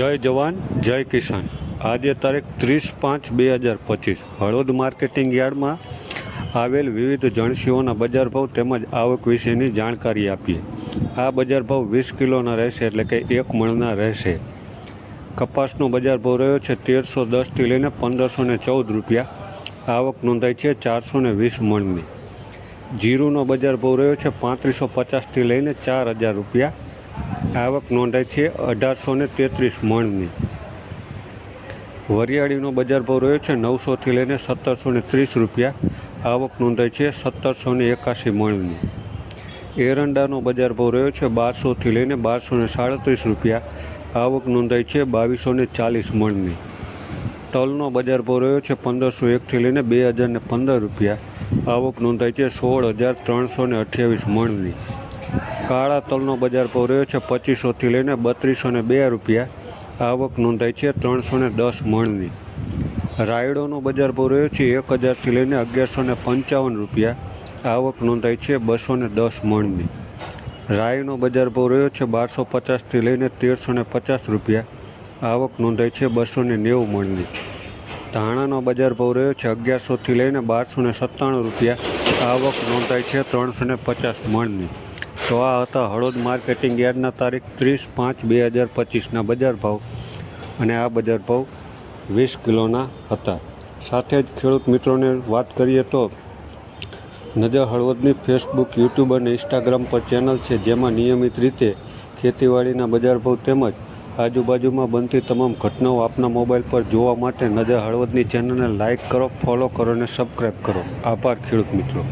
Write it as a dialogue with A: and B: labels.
A: જય જવાન, જય કિસાન. આજે તારીખ ત્રીસ પાંચ બે હજાર પચીસ. હળવદ માર્કેટિંગ યાર્ડમાં આવેલ વિવિધ જણસીઓના બજાર ભાવ તેમજ આવક વિશેની જાણકારી આપીએ. આ બજાર ભાવ વીસ કિલોના રહેશે એટલે કે એક મણના રહેશે. કપાસનો બજાર ભાવ રહ્યો છે તેરસો દસથી લઈને પંદરસો ને ચૌદ રૂપિયા. આવક નોંધાઈ છે ચારસો ને વીસ મણની. જીરુનો બજાર ભાવ રહ્યો છે પાંત્રીસો પચાસથી લઈને ચાર હજાર રૂપિયા. આવક નોંધાઈ છે અઢારસો ને તેત્રીસ મણની. વરિયાળીનો બજાર ભાવ રહ્યો છે નવસોથી લઈને સત્તરસો ને ત્રીસ રૂપિયા. આવક નોંધાઈ છે સત્તરસો ને એકાસી મણની. એરંડાનો બજાર ભાવ રહ્યો છે બારસોથી લઈને બારસો ને સાડત્રીસ રૂપિયા. આવક નોંધાઈ છે બાવીસો ને ચાલીસ મણની. તલનો બજાર ભાવ રહ્યો છે પંદરસો એકથી લઈને બે હજાર ને પંદર રૂપિયા. આવક નોંધાઈ છે સોળ હજાર ત્રણસો ને અઠ્યાવીસ મણની. કાળા તલનો બજાર ભાવ રહ્યો છે પચીસોથી લઈને બત્રીસો ને બે રૂપિયા. આવક નોંધાઈ છે ત્રણસો ને દસ મણની. રાયડોનો બજાર ભાવ રહ્યો છે એક હજારથી લઈને અગિયારસો ને પંચાવન રૂપિયા. આવક નોંધાઈ છે બસો ને દસ મણની. રાયનો બજાર ભાવ રહ્યો છે બારસો પચાસથી લઈને તેરસો ને પચાસ રૂપિયા. આવક નોંધાઈ છે બસો ને નેવું મણની. ધાણાનો બજાર ભાવ રહ્યો છે અગિયારસોથી લઈને બારસો ને સત્તાણું રૂપિયા. આવક નોંધાઈ છે ત્રણસો ને પચાસ મણની. તો આ હતા હળવદ માર્કેટિંગ યાર્ડના તારીખ ત્રીસ પાંચ બે હજાર પચીસના બજાર ભાવ. અને આ બજાર ભાવ વીસ કિલોના હતા. સાથે જ ખેડૂત મિત્રોને વાત કરીએ તો નજર હળવદની ફેસબુક, યુટ્યુબ અને ઇન્સ્ટાગ્રામ પર ચેનલ છે, જેમાં નિયમિત રીતે ખેતીવાડીના બજાર ભાવ તેમજ આજુબાજુમાં બનતી તમામ ઘટનાઓ આપના મોબાઈલ પર જોવા માટે નજર હળવદની ચેનલને લાઇક કરો, ફોલો કરો અને સબસ્ક્રાઈબ કરો. આભાર ખેડૂત મિત્રો.